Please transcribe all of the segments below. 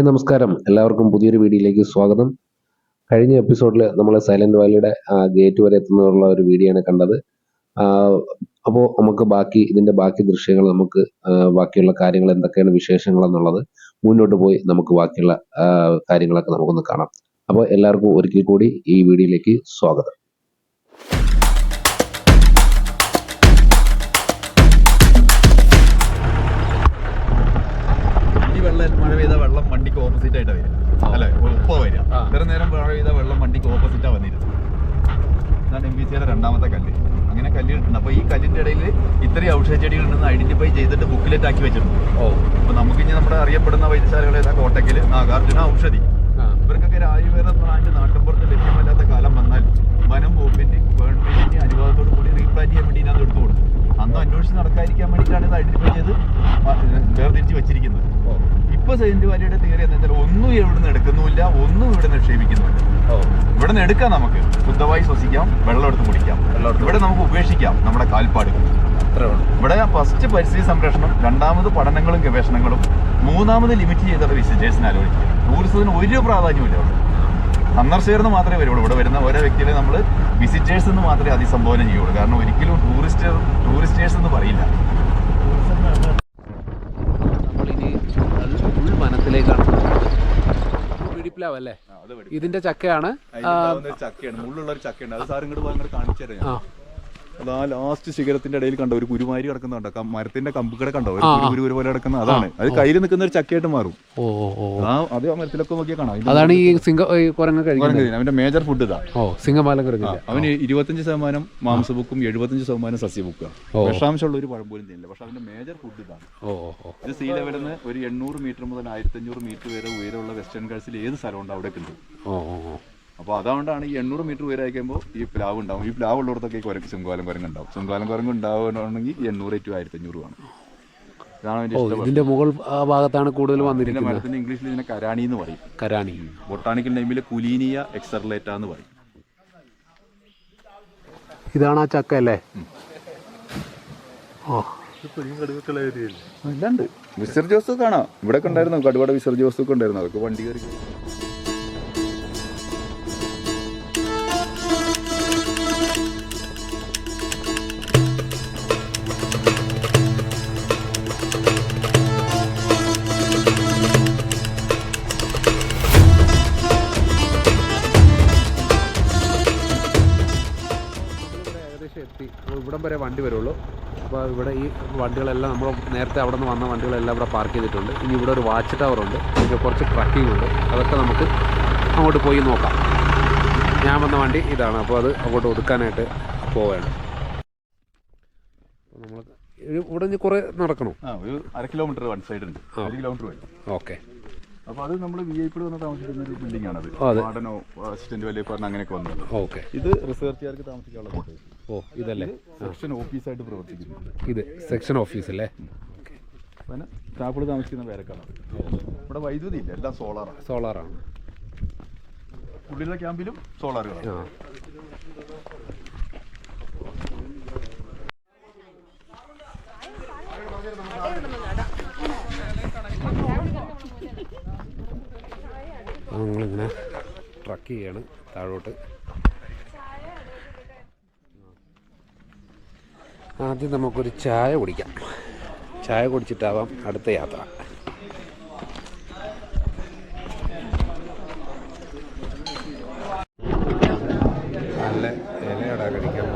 Hi നമസ്കാരം. എല്ലാവർക്കും പുതിയൊരു വീഡിയോയിലേക്ക് സ്വാഗതം. കഴിഞ്ഞ എപ്പിസോഡിൽ നമ്മൾ സൈലന്റ് വാലിയുടെ ഗേറ്റ് വരെ എത്തുന്നതിനുള്ള ഒരു വീഡിയോ ആണ് കണ്ടത്. അപ്പോൾ നമുക്ക് ബാക്കി ഇതിന്റെ ബാക്കി ദൃശ്യങ്ങൾ നമുക്ക് ബാക്കിയുള്ള കാര്യങ്ങൾ എന്തൊക്കെയാണ് വിശേഷങ്ങൾ എന്നുള്ളത് മുന്നോട്ട് പോയി നമുക്ക് ബാക്കിയുള്ള കാര്യങ്ങളൊക്കെ നമുക്കൊന്ന് കാണാം. അപ്പോൾ എല്ലാവർക്കും ഒരിക്കൽ കൂടി ഈ വീഡിയോയിലേക്ക് സ്വാഗതം. അങ്ങനെ അപ്പോൾ അപ്പൊ ഈ കല്ലിന്റെ ഇടയിൽ ഇത്രയും ഔഷധ ചെടികൾ ഉണ്ടെന്ന് ഐഡന്റിഫൈ ചെയ്തിട്ട് ബുക്കിലെറ്റ് ആക്കി വെച്ചിട്ടുണ്ട്. ഓ. അപ്പോൾ നമുക്ക് ഇനി നമ്മുടെ അറിയപ്പെടുന്ന വൈദ്യശാലകൾ ഏതാ? കോട്ടയ്ക്കൽ നാഗാർജുന ഔഷധി. ഇവർക്കൊക്കെ ഒരു ആയുർവേദ പ്ലാന്റ് നാട്ടിൻപുറത്ത് ലഭ്യമല്ലാത്ത കാലം വന്നാൽ വനം വകുപ്പിന്റെ ഗവൺമെന്റിന്റെ അനുവാദത്തോടു കൂടി റീപ്ലാന്റ് ചെയ്യാൻ വേണ്ടി ഇതിനകത്ത് എടുത്തു കൊടുക്കും. അന്ന് അന്വേഷിച്ച് നടക്കാതിരിക്കാൻ വേണ്ടിയിട്ടാണ് ഇത് ഐഡന്റിഫൈ ചെയ്ത് വേർതിരിച്ച് വെച്ചിരിക്കുന്നത്. ഇപ്പോൾ സെയിന്റ് വാലിയുടെ തിയറി എന്താ വെച്ചാൽ ഒന്നും ഇവിടുന്ന് എടുക്കുന്നുമില്ല ഒന്നും ഇവിടെ നിക്ഷേപിക്കുന്നുമില്ല. ഓ ഇവിടെ നിന്ന് എടുക്കാം നമുക്ക്. ശുദ്ധമായി ശ്വസിക്കാം വെള്ളം എടുത്ത് കുടിക്കാം. ഇവിടെ നമുക്ക് ഉപേക്ഷിക്കാം നമ്മുടെ കാൽപ്പാടുകൾ. ഇവിടെ ഫസ്റ്റ് പരിസ്ഥിതി സംരക്ഷണം രണ്ടാമത് പഠനങ്ങളും ഗവേഷണങ്ങളും മൂന്നാമത് ലിമിറ്റ് ചെയ്തത് വിസിറ്റേഴ്സിന് ആലോചിക്കുക. ടൂറിസത്തിന് ഒരു പ്രാധാന്യമില്ല ഇവിടെ സന്ദർശകർന്ന് മാത്രമേ വരുള്ളൂ. ഇവിടെ വരുന്ന ഓരോ വ്യക്തികളെ നമ്മൾ വിസിറ്റേഴ്സ് എന്ന് മാത്രമേ അതിസംബോധന ചെയ്യുള്ളൂ. കാരണം ഒരിക്കലും ടൂറിസ്റ്റ് ടൂറിസ്റ്റേഴ്സ് എന്ന് പറയില്ല. നമ്മളിനി ഫുൾ വനത്തിലേക്കാണ് പിടിപ്പിലാവ് അല്ലേ ഇതിന്റെ ചക്കയാണ് ചക്കയാണ് മുള്ളുള്ള ഒരു ചക്കയുണ്ട്. അത് സാർ ഇങ്ങോട്ട് ഭയങ്കര കാണിച്ചു തരാം ആ അതാ ലാസ്റ്റ് ശിഖരത്തിന്റെ ഇടയിൽ കണ്ടോ ഒരു കുരുമാരി കിടക്കുന്നുണ്ടോ മരത്തിന്റെ കമ്പുകട കണ്ടോ? ഒരു കുരു പോലെ കിടക്കുന്ന അതാണ്. അത് കയ്യിൽ നിൽക്കുന്ന ഒരു ചക്കയായിട്ട് മാറും. ഓ ആ അത് ആ മരത്തിലൊക്കെ നോക്കിയാൽ കാണാം. അതാണ് ഈ സിംഗ കുരങ്ങ കഴിക്കുന്നത്. അവന്റെ മേജർ ഫുഡ് ഇതാ. ഓ സിംഗമാലം കുരങ്ങ അവന് ഇരുപത്തഞ്ച് ശതമാനം മാംസബുക്കും എഴുപത്തഞ്ച് ശതമാനം സസ്യബുക്കാണ്. വിഷാംശമുള്ള ഒരു പഴം പോലും തിന്നില്ല. പക്ഷെ അവന്റെ മേജർ ഫുഡ് ഇതാണ് ഓ ഇത് സീ ലെവലിൽ നിന്ന് ഒരു എണ്ണൂറ് മീറ്റർ മുതൽ ആയിരത്തി അഞ്ഞൂറ് മീറ്റർ വരെ ഉയരമുള്ള വെസ്റ്റേൺ ഗൾസിൽ ഏത് സ്ഥലമുണ്ട് അവിടെ ഉണ്ട്. ഓ ഓ ഓ. അപ്പോൾ അതുകൊണ്ടാണ് ഈ എണ്ണൂറ് മീറ്റർ ഉയരം അയക്കുമ്പോൾ ഈ പ്ലാവ് ഉണ്ടാവും. ഈ പ്ലാവ് ഉള്ളിടത്തൊക്കെ ഈ കുരക്ക് ചെങ്കാലം കുരങ്ങ് ഉണ്ടാവും. ചെങ്കാലം കുരങ്ങ് ഉണ്ടാവുകയാണെങ്കിൽ എണ്ണൂറ് ടു ആയിരത്തി അഞ്ഞൂറ് വേണം. ഇതാണ് അതിന്റെ ഓ ഇതിന്റെ മുകൾ ഭാഗത്താണ് കൂടുതൽ വന്നിരിക്കുന്നത്. മരത്തിന്റെ ഇംഗ്ലീഷിൽ ഇതിനെ കരാണി എന്ന് പറയും. കരാണി ബൊട്ടാണിക്കൽ ടൈമിൽ കുലീനിയ എക്സർലേറ്റ എന്ന് പറയും. ഇതാണ് ആ ചക്ക അല്ലേ? ഓ. അല്ലാണ്ട് വിസർജ്യ വസ്തു കാണാം. ഇവിടെ ഉണ്ടായിരുന്നു. കടുവട വിസർജ്യ വസ്തു ഉണ്ടായിരുന്നു. അതൊക്കെ വണ്ടി കയറി. എത്തി. ഇവിടം വരെ വണ്ടി വരുള്ളൂ. അപ്പോൾ ഇവിടെ ഈ വണ്ടികളെല്ലാം നമ്മൾ നേരത്തെ അവിടെ നിന്ന് വന്ന വണ്ടികളെല്ലാം ഇവിടെ പാർക്ക് ചെയ്തിട്ടുണ്ട്. ഇനി ഇവിടെ ഒരു വാച്ച് ടവർ ഉണ്ട്. പിന്നെ കുറച്ച് ട്രക്കിംഗ് ഉണ്ട്. അതൊക്കെ നമുക്ക് അങ്ങോട്ട് പോയി നോക്കാം. ഞാൻ വന്ന വണ്ടി ഇതാണ്. അപ്പോൾ അത് അങ്ങോട്ട് ഒതുക്കാനായിട്ട് പോവുകയാണ് നമ്മൾ ഇവിടെ നിന്ന് കുറേ നടക്കണോ? ആ ഒരു അര കിലോമീറ്റർ വൺ സൈഡ് ഉണ്ട്. അര കിലോമീറ്റർ വരും. ഓക്കെ. അപ്പോൾ അത് നമ്മൾ വി ഐ പി വന്ന് താമസിക്കുന്ന ഒരു ബിൽഡിംഗ് ആണ് അത്. വാർഡനോ അസിസ്റ്റന്റ് വലിയ പറഞ്ഞ അങ്ങനെയൊക്കെ വന്നത് ഓക്കെ. ഇത് റിസർച്ചുകാർക്ക് താമസിക്കാനുള്ള. ഓ ഇതല്ലേ. സെക്ഷൻ ഓഫീസായിട്ട് പ്രവർത്തിക്കുന്നു ഇത് സെക്ഷൻ ഓഫീസ് അല്ലേ? പിന്നെ സ്റ്റാഫുകൾ താമസിക്കുന്ന പേരക്കാണ് ഇവിടെ വൈദ്യുതി ഇല്ല എല്ലാം സോളാറാണ് സോളാറാണ് ഉള്ളിലെ ക്യാമ്പിലും സോളാറുകളാണ് ആ. നമ്മളിങ്ങനെ ട്രക്ക് ചെയ്യാണ് താഴോട്ട്. ആദ്യം നമുക്കൊരു ചായ കുടിക്കാം. ചായ കുടിച്ചിട്ടാവാം അടുത്ത യാത്ര. നല്ല ഇലയട കഴിക്കാൻ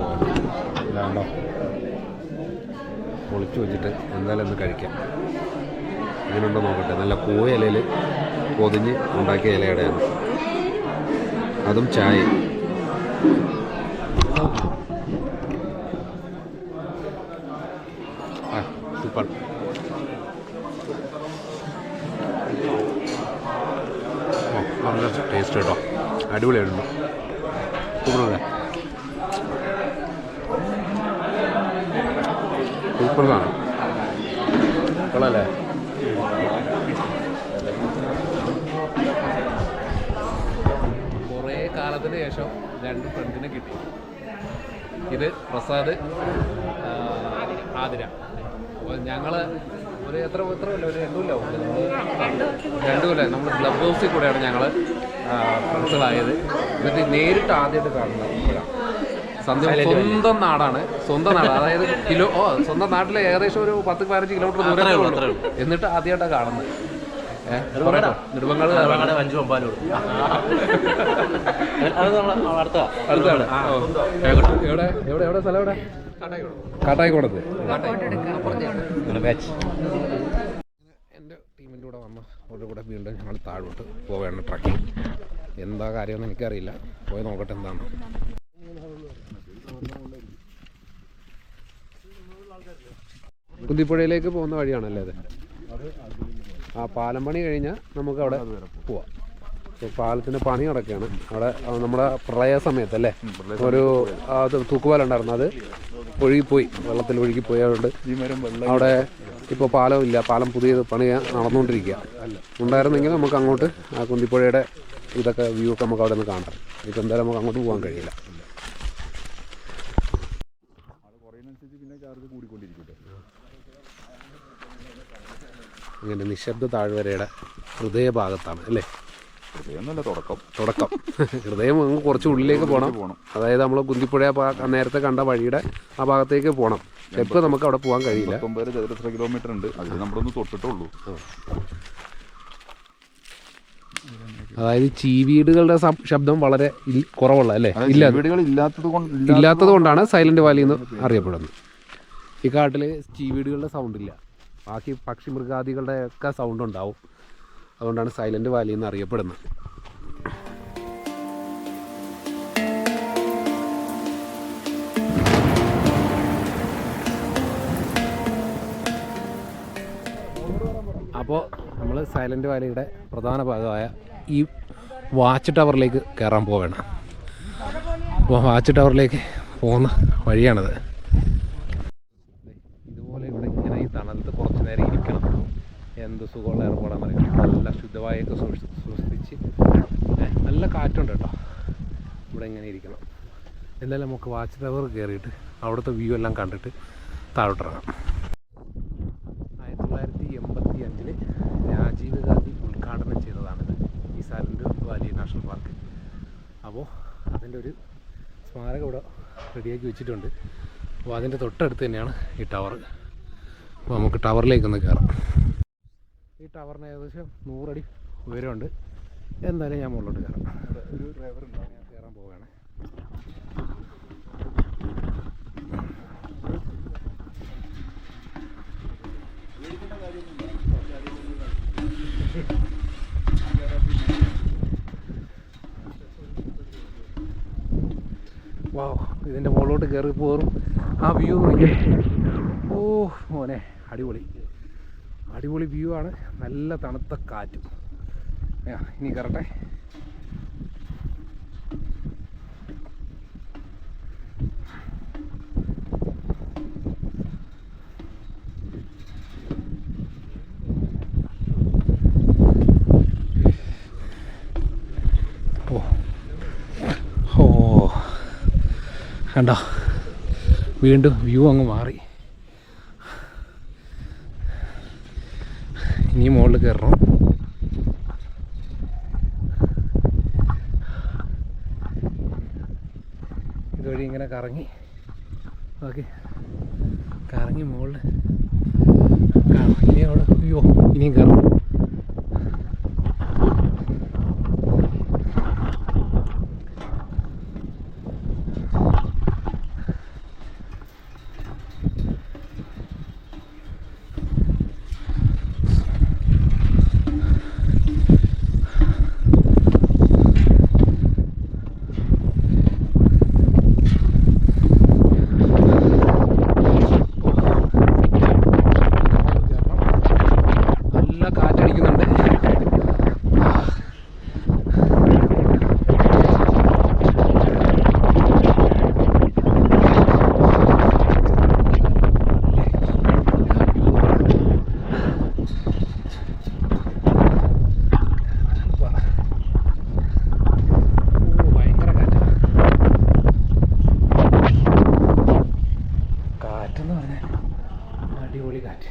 ഇതാണ്ടോ? പൊളിച്ചു വെച്ചിട്ട് എന്തായാലും ഒന്ന് കഴിക്കാം. ഇങ്ങനെയുണ്ടോ നോക്കട്ടെ. നല്ല കൂയ ഇലയിൽ പൊതിഞ്ഞ് ഉണ്ടാക്കിയ ഇലയടയാണ്. അതും ചായയും ആ ഓ നല്ല ടേസ്റ്റ് കേട്ടോ. അടിപൊളിയായിട്ടുണ്ട് സൂപ്പറല്ലേ? സൂപ്പർ സാധനം. കൊള്ളാല്ലേ? കുറേ കാലത്തിന് ശേഷം രണ്ട് ഫ്രണ്ടിനെ കിട്ടി. ഇത് പ്രസാദ് ആതിര. അപ്പോൾ ഞങ്ങൾ ഒരു എത്ര എത്ര കൊല്ലം? ഒരു രണ്ടു കൊല്ലം രണ്ടു കൊല്ലം. നമ്മൾ ക്ലബ് ഹൗസിൽ കൂടെയാണ് ഞങ്ങൾ ഫ്രണ്ട്സുകളായത് എന്നിട്ട് നേരിട്ട് ആദ്യമായിട്ട് കാണുന്നത് സന്ധ്യ സ്വന്തം നാടാണ്. സ്വന്തം നാട്. അതായത് കിലോ ഓ സ്വന്തം നാട്ടിലെ ഏകദേശം ഒരു പത്ത് പതിനഞ്ച് കിലോമീറ്റർ ദൂരമേ ഉള്ളൂ എന്നിട്ട് ആദ്യമായിട്ടാണ് കാണുന്നത്. നെടുമങ്ങാട് അഞ്ചു ഒമ്പാലും അത് നമ്മൾ അടുത്ത അടുത്താണ് ഓ. എവിടെ? എവിടെ? എവിടെ സ്ഥലം എവിടെ? കാട്ടായിക്കോടത്ത്. ബാച്ച് എന്റെ ടീമിന്റെ കൂടെ വന്ന അവരുടെ കൂടെ വീണ്ടും ഞങ്ങൾ താഴോട്ട് പോവുകയാണ് ട്രക്കിങ് എന്താ കാര്യമെന്ന് എനിക്കറിയില്ല. പോയി നോക്കട്ടെ എന്താണ്. കുന്തിപ്പുഴയിലേക്ക് പോകുന്ന വഴിയാണല്ലേ അത്? ആ പാലം പണി കഴിഞ്ഞാൽ നമുക്ക് അവിടെ പോവാം. പാലത്തിന്റെ പാലത്തിന്റെ പണി നടക്കുകയാണ്. അവിടെ നമ്മുടെ പ്രളയ സമയത്തല്ലേ? ഒരു ആ, അത് തൂക്കുപാലം ഉണ്ടായിരുന്നു അത് ഒഴുകിപ്പോയി. വെള്ളത്തിൽ ഒഴുകിപ്പോയി. അതുകൊണ്ട് അവിടെ ഇപ്പോൾ പാലം ഇല്ല. പാലം പുതിയത് പണി നടന്നുകൊണ്ടിരിക്കുക. ഉണ്ടായിരുന്നെങ്കിൽ നമുക്ക് അങ്ങോട്ട് ആ കുന്തിപ്പുഴയുടെ ഇതൊക്കെ വ്യൂ ഒക്കെ നമുക്ക് അവിടെ നിന്ന് കാണാം. ഇപ്പം എന്തായാലും നമുക്ക് അങ്ങോട്ട് പോകാൻ കഴിയില്ല. ഇങ്ങനെ നിശബ്ദ താഴ്വരയുടെ ഹൃദയഭാഗത്താണ് അല്ലേ? തുടക്കം. തുടക്കം. ഹൃദയം അങ്ങ് കുറച്ച് ഉള്ളിലേക്ക് പോകണം പോകണം അതായത് നമ്മൾ കുന്തിപ്പുഴ നേരത്തെ കണ്ട വഴിയുടെ ആ ഭാഗത്തേക്ക് പോകണം എപ്പോൾ നമുക്ക് അവിടെ പോകാൻ കഴിയില്ല. ചതുരശ്ര കിലോമീറ്റർ ഉണ്ട്. അതിൽ നമ്മളൊന്ന് തൊട്ടിട്ടുള്ളൂ അതായത് ചീവീടുകളുടെ ശബ്ദം വളരെ കുറവുള്ള അല്ലേ? ഇല്ല. ഇല്ലാത്തത് കൊണ്ടാണ് സൈലന്റ് വാലി എന്ന് അറിയപ്പെടുന്നത്. ഈ കാട്ടിൽ ചീവീടുകളുടെ സൗണ്ട് ഇല്ല. ബാക്കി പക്ഷി മൃഗാദികളുടെ ഒക്കെ സൗണ്ട് ഉണ്ടാവും. അതുകൊണ്ടാണ് സൈലന്റ് വാലി എന്ന് അറിയപ്പെടുന്നത്. അപ്പോൾ നമ്മൾ സൈലന്റ് വാലിയുടെ പ്രധാന ഭാഗമായ ഈ വാച്ച് ടവറിലേക്ക് കയറാൻ പോവുകയാണ് അപ്പോൾ വാച്ച് ടവറിലേക്ക് പോകുന്ന വഴിയാണിത് ഇതുപോലെ ഇവിടെ ഇങ്ങനെ ഈ തണലത്ത് കുറച്ച് നേരം ഇരിക്കണം എന്ത് സുഖമുള്ള ഏർപ്പാടാന്ന് അറിയാം നല്ല ശുദ്ധവായൊക്കെ സൂക്ഷി സൂക്ഷിച്ച്. നല്ല കാറ്റുണ്ട് കേട്ടോ. ഇവിടെ ഇങ്ങനെ ഇരിക്കണം. എന്തായാലും നമുക്ക് വാച്ച് ടവർ കയറിയിട്ട് അവിടുത്തെ വ്യൂ എല്ലാം കണ്ടിട്ട് താഴോട്ടിറങ്ങാം. ആയിരത്തി തൊള്ളായിരത്തി എൺപത്തി അഞ്ചിൽ രാജീവ് ഗാന്ധി ഉദ്ഘാടനം ചെയ്തതാണിത്. ഈ സൈലന്റ് വാലി നാഷണൽ പാർക്ക്. അപ്പോൾ അതിന്റെ ഒരു സ്മാരകം ഇവിടെ റെഡിയാക്കി വെച്ചിട്ടുണ്ട്. അപ്പോൾ അതിന്റെ തൊട്ടടുത്ത് തന്നെയാണ് ഈ ടവർ. അപ്പോൾ നമുക്ക് ടവറിലേക്കൊന്ന് കയറാം. ഈ ടവറിന് ഏകദേശം നൂറടി ഉയരമുണ്ട് എന്തായാലും ഞാൻ മുകളിലോട്ട് കയറാം. ഒരു ഡ്രൈവർ ഉണ്ടാവും ഞാൻ കയറാൻ പോവുകയാണ്. വാ ഇതിന്റെ മുകളിലോട്ട് കയറി പോറും ആ വ്യൂ ഓ മോനെ അടിപൊളി. അടിപൊളി വ്യൂ ആണ്. നല്ല തണുത്ത കാറ്റും. ഇനി കയറട്ടെ. കണ്ടോ? വീണ്ടും വ്യൂ അങ്ങ് മാറി. ഇനി മുകളിൽ കയറണം. ഇങ്ങനെ കറങ്ങി. ഓക്കെ കറങ്ങി മുകളിൽ കാണാം ഇനി അവിടെ അയ്യോ ഇനിയും കയറണം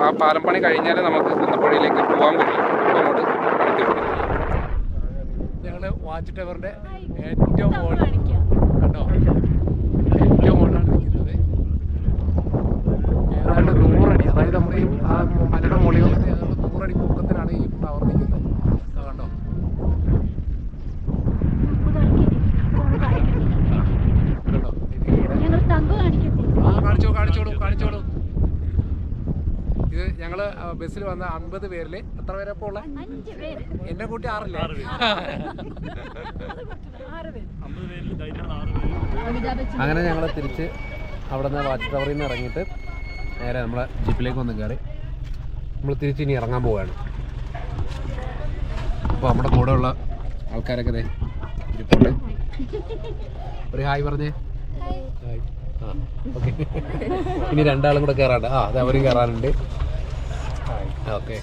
ആ പാലം പണി കഴിഞ്ഞാൽ നമുക്ക് കുന്നപ്പുഴയിലേക്ക് പോകാൻ പറ്റും ഞങ്ങൾ അങ്ങോട്ട് ഞങ്ങൾ വാച്ച് ടവറിന്റെ ഏറ്റവും മുകളിൽ കണ്ടോ? ഏറ്റവും മുകളിലാണ് നിൽക്കുന്നത് ഏതാണ്ട് നൂറടി അതായത് നമ്മുടെ ഈ ആ മലയുടെ മുകളിൽ വന്നിട്ട് ഏതാണ്ട് നൂറടി പൊക്കത്തിലാണ് ഈ ടവർ നിൽക്കുന്നത് ഇതാ കണ്ടോ കണ്ടോ ഇതിങ്ങനെ ഞങ്ങൾ തങ്ക കാണിക്കട്ടെ ആ കാണിച്ചോ കാണിച്ചോളൂ കാണിച്ചോളൂ ഇത് ഞങ്ങൾ ബസ്സിൽ വന്ന അമ്പത് പേരിൽ എത്ര പേരെ ഇപ്പോൾ ഉള്ള? അഞ്ച് പേര്. എന്നെ കൂട്ടി ആറില്ലേ? ആറ് പേര്. അങ്ങനെ ഞങ്ങൾ തിരിച്ച് അവിടെ നിന്ന് വാച്ച് ടവറിൽ നിന്ന് ഇറങ്ങിയിട്ട് നേരെ നമ്മളെ ജീപ്പിലേക്ക് വന്ന് കയറി. നമ്മൾ തിരിച്ച് ഇനി ഇറങ്ങാൻ പോവുകയാണ് അപ്പോൾ നമ്മുടെ കൂടെ ഉള്ള ആൾക്കാരൊക്കെ ദേ ഇരിപ്പുണ്ട്. ഒരു ഹായ് പറഞ്ഞേ. ഹായ്. ആ ഓക്കെ. ഇനി രണ്ടാളും കൂടെ കയറാണ്ട് ആ അതെ അവരും കയറാനുണ്ട് ഓക്കെ.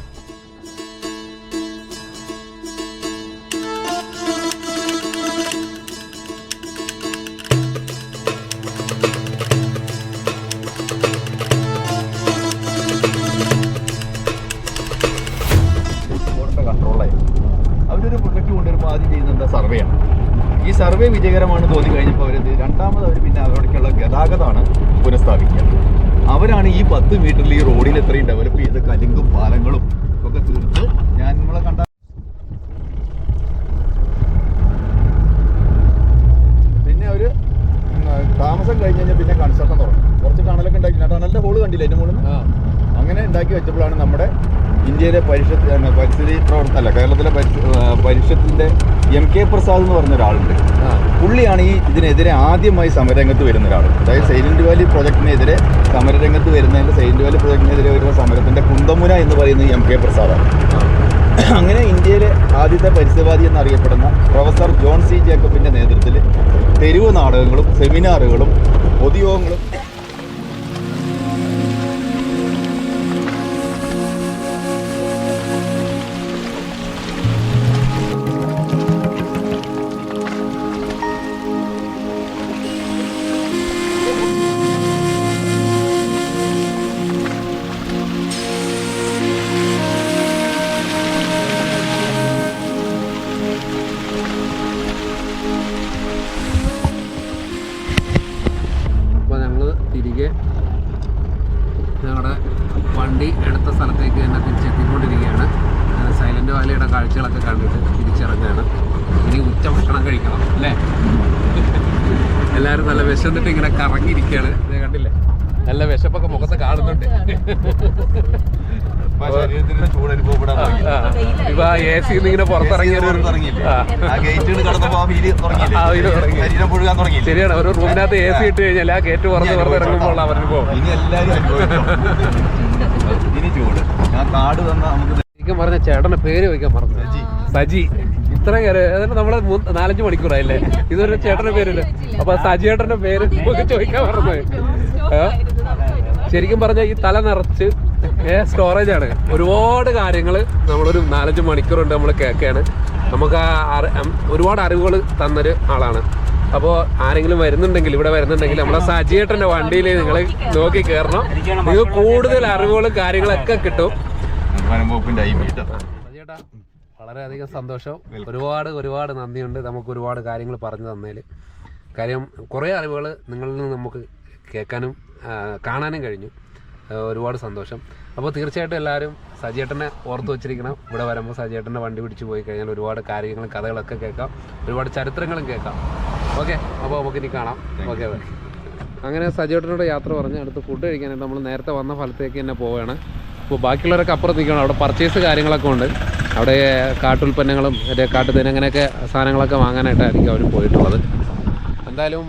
അവരൊരു പ്രൊജക്റ്റ് കൊണ്ടുവരുമ്പോൾ ആദ്യം ചെയ്യുന്നത് എന്താ ആണ്. ഈ സർവേ വിജയകരമാണ് തോന്നി കഴിഞ്ഞപ്പോൾ അവരത് രണ്ടാമത് അവർ പിന്നെ അവരോടേക്കുള്ള ഗതാഗതമാണ് പുനഃസ്ഥാപിക്കുക. അവരാണ് ഈ പത്ത് മീറ്ററിൽ ഈ റോഡിൽ ചെയ്ത കലിങ്കും പാലങ്ങളും ഒക്കെ തീർത്ത് ഞാൻ നമ്മളെ കണ്ട പിന്നെ അവർ ഉം, താമസം കഴിഞ്ഞ് കഴിഞ്ഞാൽ പിന്നെ കൺസ്ട്രക്ഷൻ തുടങ്ങും കുറച്ച് ടണലൊക്കെ ഉണ്ടാക്കി ടണലിന്റെ ഹോൾ കണ്ടില്ല എന്റെ മുകളിൽ ആ അങ്ങനെ ഉണ്ടാക്കി വെച്ചപ്പോഴാണ് നമ്മുടെ ഇന്ത്യയിലെ പരിഷത്ത് പരിസ്ഥിതി പ്രവർത്തന അല്ല കേരളത്തിലെ പരിഷത്തിന്റെ പരിഷത്തിന്റെ എം കെ പ്രസാദ് എന്ന് പറഞ്ഞ ഒരാളുണ്ട്. പുള്ളിയാണ് ഈ ഇതിനെതിരെ ആദ്യമായി സമരരംഗത്ത് വരുന്ന ഒരാൾ. അതായത് സൈലന്റ് വാലി പ്രൊജക്ടിനെതിരെ സമരരംഗത്ത് വരുന്നതിന്റെ സൈലന്റ് വാലി പ്രൊജക്ടിനെതിരെ വരുന്ന സമരത്തിന്റെ കുന്തമുന എന്ന് പറയുന്നത് എം കെ പ്രസാദാണ്. അങ്ങനെ ഇന്ത്യയിലെ ആദ്യത്തെ പരിസ്ഥിതിവാദി എന്നറിയപ്പെടുന്ന പ്രൊഫസർ ജോൺ സി ജേക്കബിന്റെ നേതൃത്വത്തിൽ തെരുവ് നാടകങ്ങളും സെമിനാറുകളും പൊതുയോഗങ്ങളും പുഴുകാൻ തുടങ്ങിയില്ലേ? ശരിയാണ് ഒരു റൂമിനകത്ത് എ സി ഇട്ട് കഴിഞ്ഞാൽ ആ ഗേറ്റ് പുറത്ത് പുറത്ത് ഇറങ്ങുമ്പോൾ അവർക്ക് പോകും ഇനി എല്ലാരും അനുഭവിച്ചോ. ഇനി ചൂട്. ഞാൻ കാട് തന്ന നമുക്ക് ശരിക്കും പറഞ്ഞ ചേട്ടന്റെ പേര് വയ്ക്കാൻ പറഞ്ഞു സജി. സജി. ഇത്രയും കാര്യം അതായത് നമ്മൾ നാലഞ്ച് മണിക്കൂറായില്ലേ? ഇതൊരു ചേട്ടന്റെ പേരില്ല? അപ്പൊ സജിയേട്ടന്റെ പേര് നമുക്ക് ചോദിക്കാൻ പറഞ്ഞത് ഏ? ശരിക്കും പറഞ്ഞാൽ ഈ തല നിറച്ച് സ്റ്റോറേജ് ആണ്. ഒരുപാട് കാര്യങ്ങൾ നമ്മളൊരു നാലഞ്ച് മണിക്കൂറുണ്ട് നമ്മൾ കേൾക്കുകയാണ് നമുക്ക് ആ ഒരുപാട് അറിവുകൾ തന്നൊരു ആളാണ്. അപ്പോൾ ആരെങ്കിലും വരുന്നുണ്ടെങ്കിൽ ഇവിടെ വരുന്നുണ്ടെങ്കിൽ നമ്മളെ സജീട്ടന്റെ വണ്ടിയിൽ നിങ്ങൾ നോക്കി കയറണം നിങ്ങൾക്ക് കൂടുതൽ അറിവുകളും കാര്യങ്ങളൊക്കെ കിട്ടും. വളരെയധികം സന്തോഷം. ഒരുപാട് ഒരുപാട് നന്ദിയുണ്ട് നമുക്ക് ഒരുപാട് കാര്യങ്ങൾ പറഞ്ഞു തന്നതിൽ കാര്യം കുറേ അറിവുകൾ നിങ്ങളിൽ നിന്ന് നമുക്ക് കേൾക്കാനും കാണാനും കഴിഞ്ഞു. ഒരുപാട് സന്തോഷം. അപ്പോൾ തീർച്ചയായിട്ടും എല്ലാവരും സജിയേട്ടനെ ഓർത്ത് വെച്ചിരിക്കണം. ഇവിടെ വരുമ്പോൾ സജിയേട്ടന്റെ വണ്ടി പിടിച്ച് പോയി കഴിഞ്ഞാൽ ഒരുപാട് കാര്യങ്ങളും കഥകളൊക്കെ കേൾക്കാം. ഒരുപാട് ചരിത്രങ്ങളും കേൾക്കാം. ഓക്കെ അപ്പോൾ നമുക്ക് ഇനി കാണാം ഓക്കെ അങ്ങനെ സജിയേട്ടനോട് യാത്ര പറഞ്ഞ് അടുത്ത് ഫുഡ് കഴിക്കാനായിട്ട് നമ്മൾ നേരത്തെ വന്ന ഫലത്തേക്ക് തന്നെ പോവുകയാണ്. അപ്പോൾ ബാക്കിയുള്ളവരൊക്കെ അപ്പുറത്ത് നിൽക്കണം അവിടെ പർച്ചേസ് കാര്യങ്ങളൊക്കെ ഉണ്ട്. അവിടെ കാട്ടുൽപ്പന്നങ്ങളും മറ്റേ കാട്ടുതേൻ അങ്ങനെയൊക്കെ സാധനങ്ങളൊക്കെ വാങ്ങാനായിട്ടായിരിക്കും അവർ പോയിട്ടുള്ളത്. എന്തായാലും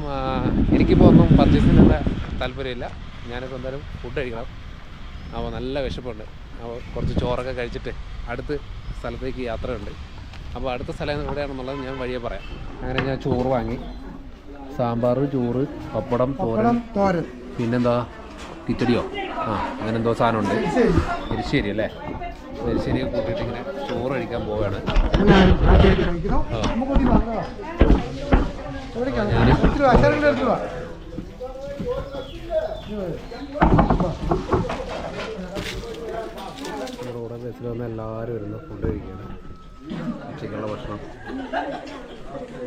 എനിക്കിപ്പോൾ ഒന്നും പർച്ചേസിനുള്ള താല്പര്യമില്ല. ഞാനിപ്പോൾ എന്തായാലും ഫുഡ് കഴിക്കണം. അപ്പോൾ നല്ല വിശപ്പുണ്ട്. അപ്പോൾ കുറച്ച് ചോറൊക്കെ കഴിച്ചിട്ട് അടുത്ത സ്ഥലത്തേക്ക് യാത്രയുണ്ട്. അപ്പോൾ അടുത്ത സ്ഥലം എവിടെയാണെന്നുള്ളത് ഞാൻ വഴിയെ പറയാം. അങ്ങനെ ഞാൻ ചോറ് വാങ്ങി. സാമ്പാർ ചോറ് പപ്പടം തോരൻ. തോരൻ. പിന്നെന്താ? കിച്ചടിയോ? ആ അങ്ങനെ എന്തോ സാധനമുണ്ട്. എരിശ്ശേരി. അല്ലേ? എരിശ്ശേരി കൂട്ടിയിട്ട് ഇങ്ങനെ ചോറ് കഴിക്കാൻ പോവുകയാണ് നമ്മുടെ കൂടെ ബസ്സിൽ വന്ന് എല്ലാവരും വരുന്ന ഫുഡ് കഴിക്കുകയാണ്. ഉച്ചയ്ക്കുള്ള ഭക്ഷണം.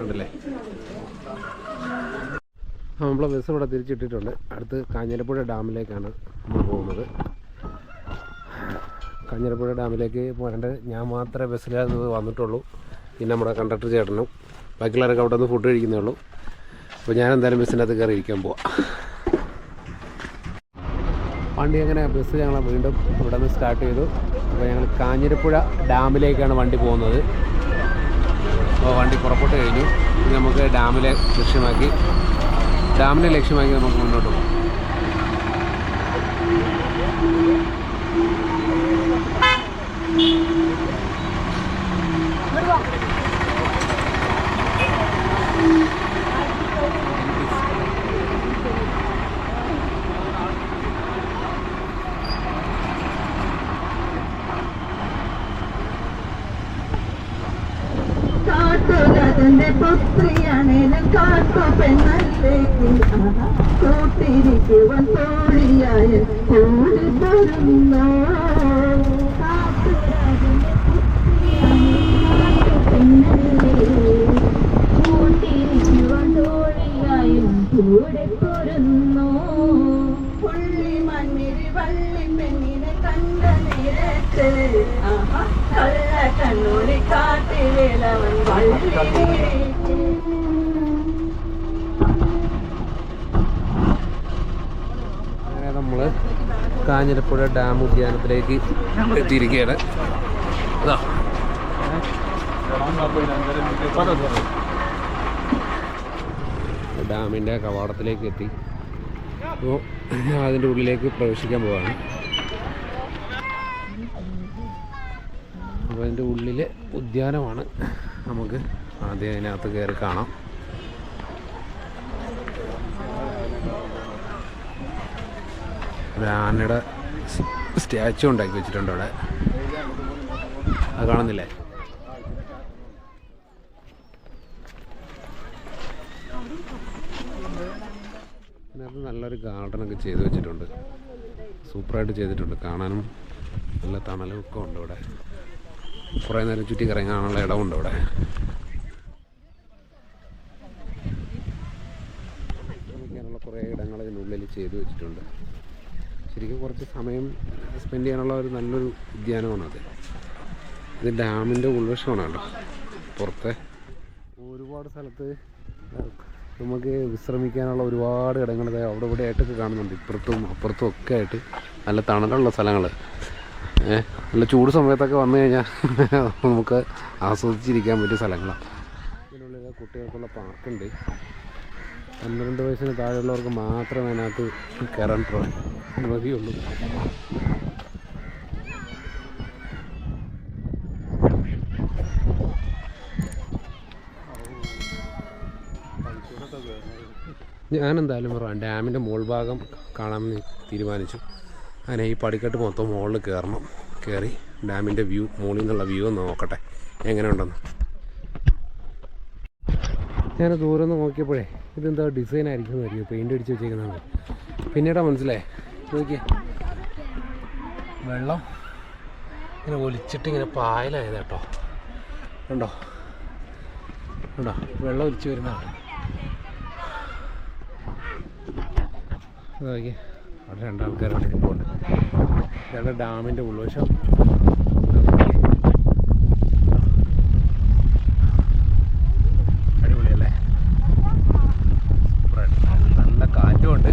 ഉണ്ടല്ലേ? നമ്മളെ ബസ് ഇവിടെ തിരിച്ചിട്ടിട്ടുണ്ട്. അടുത്ത് കാഞ്ഞിരപ്പുഴ ഡാമിലേക്കാണ് നമ്മൾ പോകുന്നത്. കാഞ്ഞിരപ്പുഴ ഡാമിലേക്ക് പോകേണ്ട ഞാൻ മാത്രമേ ബസ്സിൽ വന്നിട്ടുള്ളൂ. പിന്നെ നമ്മുടെ കണ്ടക്ടർ ചേട്ടനും. ബാക്കിയുള്ളവരൊക്കെ അവിടെ നിന്ന് ഫുഡ് കഴിക്കുന്നേ ഉള്ളൂ. അപ്പോൾ ഞാൻ എന്തായാലും ബസ്സിനകത്ത് കയറി ഇരിക്കാൻ പോവാം. വണ്ടി അങ്ങനെ ബസ് ഞങ്ങൾ വീണ്ടും ഇവിടെ നിന്ന് സ്റ്റാർട്ട് ചെയ്തു. അപ്പോൾ ഞങ്ങൾ കാഞ്ഞിരപ്പുഴ ഡാമിലേക്കാണ് വണ്ടി പോകുന്നത്. അപ്പോൾ വണ്ടി പുറപ്പെട്ട് കഴിഞ്ഞു. ഇനി നമുക്ക് ഡാമിലെ ലക്ഷ്യമാക്കി ഡാമിനെ ലക്ഷ്യമാക്കി നമുക്ക് മുന്നോട്ട് പോകാം. കാട്ടുകാരന്റെ പുത്രിയാണേലും കാത്തു പെണ്ണല്ലേ? കൂട്ടിരിക്കുവാൻ തോഴിയായ കൂടി തരുന്നോ കാഞ്ഞിരപ്പുഴ ഡാം ഉദ്യാനത്തിലേക്ക് എത്തിയിരിക്കുകയാണ്. അതാ ഡാമിന്റെ കവാടത്തിലേക്ക് എത്തി. അപ്പോൾ അതിന്റെ ഉള്ളിലേക്ക് പ്രവേശിക്കാൻ പോവാണ്. അപ്പോൾ അതിന്റെ ഉള്ളിലെ ഉദ്യാനമാണ് നമുക്ക് ആദ്യം അതിനകത്ത് കയറി കാണാം. ആനയുടെ സ്റ്റാച്ചു ഉണ്ടാക്കി വെച്ചിട്ടുണ്ട് അവിടെ. അത് കാണുന്നില്ലേ? ഇതിനകത്ത് നല്ലൊരു ഗാർഡനൊക്കെ ചെയ്ത് വെച്ചിട്ടുണ്ട്. സൂപ്പറായിട്ട് ചെയ്തിട്ടുണ്ട്. കാണാനും നല്ല തണലും ഒക്കെ ഉണ്ട് ഇവിടെ. കുറേ നേരം ചുറ്റി കറങ്ങാനുള്ള ഇടമുണ്ട് ഇവിടെ. വിശ്രമിക്കാനുള്ള കുറേ ഇടങ്ങൾ ഇതിനുള്ളിൽ ചെയ്തു വെച്ചിട്ടുണ്ട്. ശരിക്കും കുറച്ച് സമയം സ്പെൻഡ് ചെയ്യാനുള്ള ഒരു നല്ലൊരു ഉദ്യാനമാണ് അത്. ഇത് ഡാമിന്റെ ഉൾവശമാണ് കേട്ടോ. പുറത്തെ ഒരുപാട് സ്ഥലത്ത് നമുക്ക് വിശ്രമിക്കാനുള്ള ഒരുപാട് ഇടങ്ങൾ അവിടെ ഇവിടെ ആയിട്ടൊക്കെ കാണുന്നുണ്ട്. ഇപ്പുറത്തും അപ്പുറത്തും ഒക്കെ ആയിട്ട് നല്ല തണലുള്ള സ്ഥലങ്ങൾ നല്ല ചൂട് സമയത്തൊക്കെ വന്നു കഴിഞ്ഞാൽ നമുക്ക് ആസ്വദിച്ചിരിക്കാൻ പറ്റിയ സ്ഥലങ്ങളാണ് ഇതിനുള്ളിൽ കുട്ടികൾക്കുള്ള പാർക്കുണ്ട് പന്ത്രണ്ട് വയസ്സിന് താഴെയുള്ളവർക്ക് മാത്രം അതിനകത്ത് കയറാൻ അനുമതിയുള്ളൂ ഞാനെന്തായാലും പറയാം ഡാമിന്റെ മുകൾ ഭാഗം കാണാമെന്ന് തീരുമാനിച്ചു. അങ്ങനെ ഈ പടിക്കെട്ട് മൊത്തം മുകളിൽ കയറണം. കയറി ഡാമിന്റെ വ്യൂ മുകളിൽ നിന്നുള്ള വ്യൂ ഒന്ന് നോക്കട്ടെ. എങ്ങനെ ഉണ്ടെന്ന് ഞാൻ ദൂരെ നിന്ന് നോക്കിയപ്പോഴേ ഇതെന്താ ഡിസൈൻ ആയിരിക്കും എന്ന് അറിയോ? പെയിന്റ് അടിച്ച് വെച്ചേക്കുന്നതാണ്. പിന്നീടാ മനസ്സിലായേ. നോക്കിയ. വെള്ളം ഇങ്ങനെ ഒലിച്ചിട്ട് ഇങ്ങനെ പായലായത് കേട്ടോ ഉണ്ടോ ഉണ്ടോ വെള്ളം ഒലിച്ച് വരുന്നതാണ്. നോക്കിയേ. അവിടെ രണ്ടാൾക്കാരാണ് ഇരിപ്പുണ്ട് ഇതാണ് ഡാമിന്റെ ഉൾവശം അടിപൊളിയല്ലേ സൂപ്പറായിട്ട് നല്ല കാറ്റുമുണ്ട്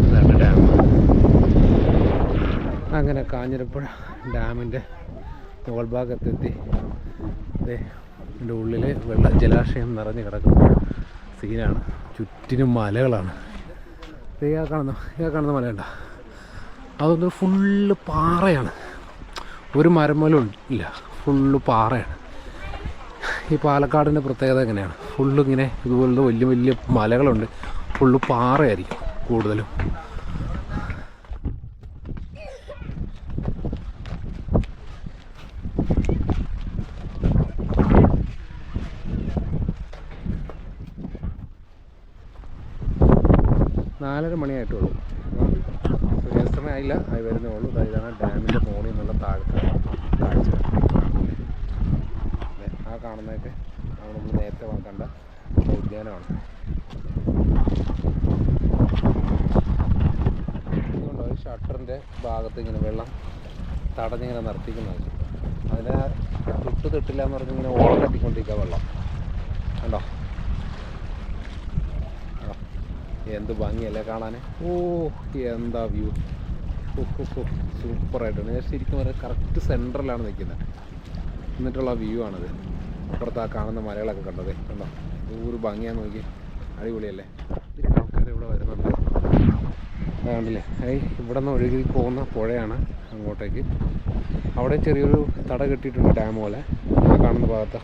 ഇതാണ് ഡാം അങ്ങനെ കാഞ്ഞിരപ്പുഴ ഡാമിന്റെ മുകൾ ഭാഗത്തെത്തി ഇതിന്റെ ഉള്ളിൽ വെള്ള ജലാശയം നിറഞ്ഞു കിടക്കുന്ന സീനാണ്. ചുറ്റിനും മലകളാണ്. ഇയാൾ കാണുന്ന ഇയാൾ കാണുന്ന മലയുണ്ട അതൊന്ന് ഫുള്ള് പാറയാണ്. ഒരു മരം പോലും ഇല്ല ഫുള്ള് പാറയാണ്. ഈ പാലക്കാടിന്റെ പ്രത്യേകത എങ്ങനെയാണ്? ഫുള്ളിങ്ങനെ ഇതുപോലുള്ള വലിയ വലിയ മലകളുണ്ട്. ഫുള്ള് പാറയായിരിക്കും കൂടുതലും നാലര മണിയായിട്ടുള്ളൂ സൂര്യാസ്തമയമായില്ല ആയി വരുന്നേ ഉള്ളൂ ദാ ഇതാണ് ഡാമിന്റെ മുകളിൽ നിന്നുള്ള താഴത്തെ കാഴ്ച ദേ, ആ കാണുന്നതൊക്കെ നമ്മൾ നേരത്തെ വ- കണ്ട ഉദ്യാനമാണ് ഇതുകൊണ്ടോ ഈ ഷട്ടറിന്റെ ഭാഗത്ത് ഇങ്ങനെ വെള്ളം തടഞ്ഞിങ്ങനെ നിർത്തിക്കുന്നത് അതിനെ തൊട്ട് തൊട്ടില്ല എന്ന് പറഞ്ഞ് ഇങ്ങനെ ഓളം തട്ടിക്കൊണ്ടിരിക്കുക വെള്ളം. കണ്ടോ? എന്ത് ഭംഗിയല്ലേ കാണാൻ ഓ എന്താ വ്യൂ. സൂപ്പറായിട്ടുണ്ട് ഞാൻ ശരിക്കും പറയാം കറക്റ്റ് സെന്ററിലാണ് നിൽക്കുന്നത് എന്നിട്ടുള്ള വ്യൂ ആണിത്. അപ്പുറത്ത് ആ കാണുന്ന മലകളൊക്കെ കണ്ടതേ കണ്ടോ? ഒരു ഭംഗിയാന്ന് നോക്കി അടിപൊളിയല്ലേ ഒത്തിരി ആൾക്കാർ ഇവിടെ വരുന്നുണ്ട് ദാ കണ്ടില്ലേ? ഇവിടെ നിന്ന് ഒഴുകി പോകുന്ന പുഴയാണ് അങ്ങോട്ടേക്ക്. അവിടെ ചെറിയൊരു തട കെട്ടിയിട്ടുണ്ട് ഡാം പോലെ. ആ കാണുന്ന ഭാഗത്ത്.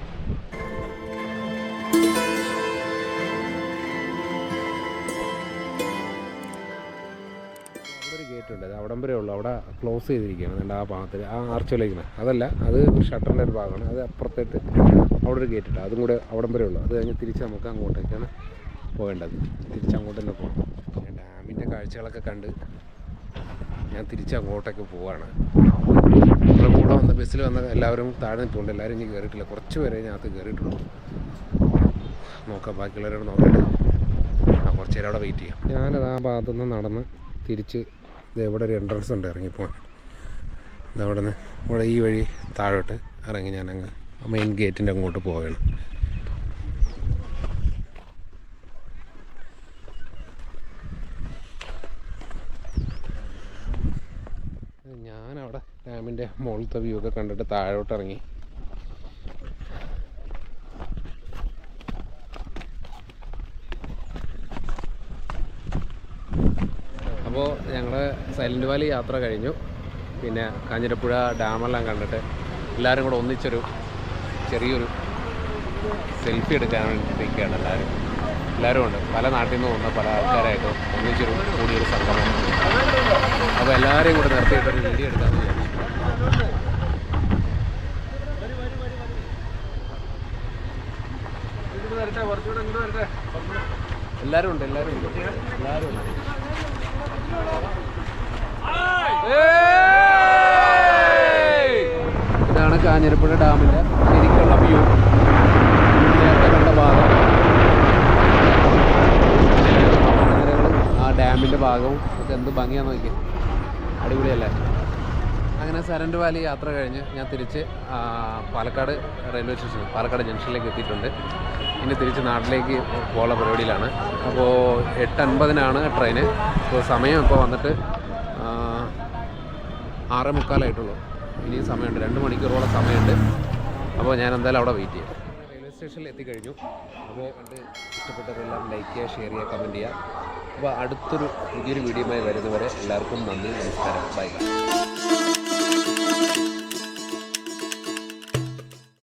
അവിടെ ഒരു ഗേറ്റ് ഉണ്ട്. അത് അവിടം വരെ ഉള്ളൂ. അവിടെ ക്ലോസ് ചെയ്തിരിക്കുകയാണ്. എന്റെ ആ ഭാഗത്തിൽ ആ ആർച്ചിലേക്കുന്ന അതല്ല അത് ഷട്ടറിന്റെ ഒരു ഭാഗമാണ്. അത് അപ്പുറത്തേട്ട് അവിടെ ഒരു ഗേറ്റ് ഉണ്ട്. അതും കൂടെ അവിടം വരെ ഉള്ളൂ. അത് കഴിഞ്ഞ് തിരിച്ച് നമുക്ക് അങ്ങോട്ടേക്കാണ് പോകേണ്ടത്. തിരിച്ച് അങ്ങോട്ട് തന്നെ പോകണം. ഡാമിന്റെ കാഴ്ചകളൊക്കെ കണ്ട് ഞാൻ തിരിച്ച് അങ്ങോട്ടേക്ക് പോവാണ്. നമ്മുടെ കൂടെ വന്ന ബസ്സിൽ വന്ന എല്ലാവരും താഴെ നിൽപ്പുണ്ട്. എല്ലാവരും ഇനി കയറിയിട്ടില്ല കുറച്ച് പേരെ ഇതിനകത്ത് കയറിയിട്ടുള്ളൂ നോക്കാം ബാക്കിയുള്ളവരോട് നോക്കട്ടെ. ആ കുറച്ച് നേരം അവിടെ വെയിറ്റ് ചെയ്യാം. ഞാനത് ആ ഭാഗത്തു നിന്ന് നടന്ന് തിരിച്ച് ഇത് ഒരു എൻട്രൻസ് ഉണ്ട് ഇറങ്ങിപ്പോവാൻ. ഇതവിടെ നിന്ന് ഇവിടെ ഈ വഴി താഴോട്ട് ഇറങ്ങി ഞാനങ്ങ് മെയിൻ ഗേറ്റിന്റെ അങ്ങോട്ട് പോവുകയാണ് ഞാനവിടെ ഡാമിന്റെ മുകളിലത്തെ വ്യൂ ഒക്കെ കണ്ടിട്ട് താഴോട്ട് ഇറങ്ങി അപ്പോൾ ഞങ്ങൾ സൈലന്റ് വാലി യാത്ര കഴിഞ്ഞു. പിന്നെ കാഞ്ഞിരപ്പുഴ ഡാമെല്ലാം കണ്ടിട്ട് എല്ലാവരും കൂടെ ഒന്നിച്ചൊരു ചെറിയൊരു സെൽഫി എടുക്കാൻ വേണ്ടി എല്ലാവരും എല്ലാവരും ഉണ്ട്. പല നാട്ടിൽ നിന്ന് വന്ന പല ആൾക്കാരായിട്ട് ഒന്നിച്ചൊരു കൂടിയൊരു സംഗമം. അപ്പോൾ എല്ലാവരെയും കൂടെ നിർത്തിയിട്ടൊരു വീഡിയോ എടുക്കാമെന്ന് വിചാരിച്ചു എല്ലാവരും ഉണ്ട് എല്ലാവരും ഉണ്ട്. എല്ലാവരും ഉണ്ട്. ഇതാണ് കാഞ്ഞിരപ്പുഴ ഡാമിന്റെ ശരിക്കുള്ള വ്യൂ. നേരത്തെ കണ്ട ഭാഗം മലനിരകളും ആ ഡാമിന്റെ ഭാഗവും ഒക്കെ എന്ത് ഭംഗിയാന്ന് നോക്കി അടിപൊളിയല്ലേ? അങ്ങനെ സരൻഡ് വാലി യാത്ര കഴിഞ്ഞ് ഞാൻ തിരിച്ച് പാലക്കാട് റെയിൽവേ സ്റ്റേഷൻ പാലക്കാട് ജംഗ്ഷനിലേക്ക് എത്തിയിട്ടുണ്ട്. ഇനി തിരിച്ച് നാട്ടിലേക്ക് പോകാനുള്ള പരിപാടിയിലാണ്. അപ്പോൾ എട്ട് അൻപതിനാണ് ട്രെയിന്. അപ്പോൾ സമയം ഇപ്പോൾ വന്നിട്ട് ആറ് മുക്കാലായിട്ടുള്ളൂ ഇനിയും സമയമുണ്ട്. രണ്ട് മണിക്കൂറോളം സമയമുണ്ട്. അപ്പോൾ ഞാൻ എന്തായാലും അവിടെ വെയിറ്റ് ചെയ്യാം. റെയിൽവേ സ്റ്റേഷനിൽ എത്തിക്കഴിഞ്ഞു. അപ്പോൾ കണ്ട് ഇഷ്ടപ്പെട്ടവരെല്ലാം ലൈക്ക് ചെയ്യുക ഷെയർ ചെയ്യുക കമന്റ് ചെയ്യുക. അപ്പോൾ അടുത്തൊരു പുതിയൊരു വീഡിയോയുമായി വരുന്നവരെ എല്ലാവർക്കും നന്ദി നമസ്കാരം. Bye bye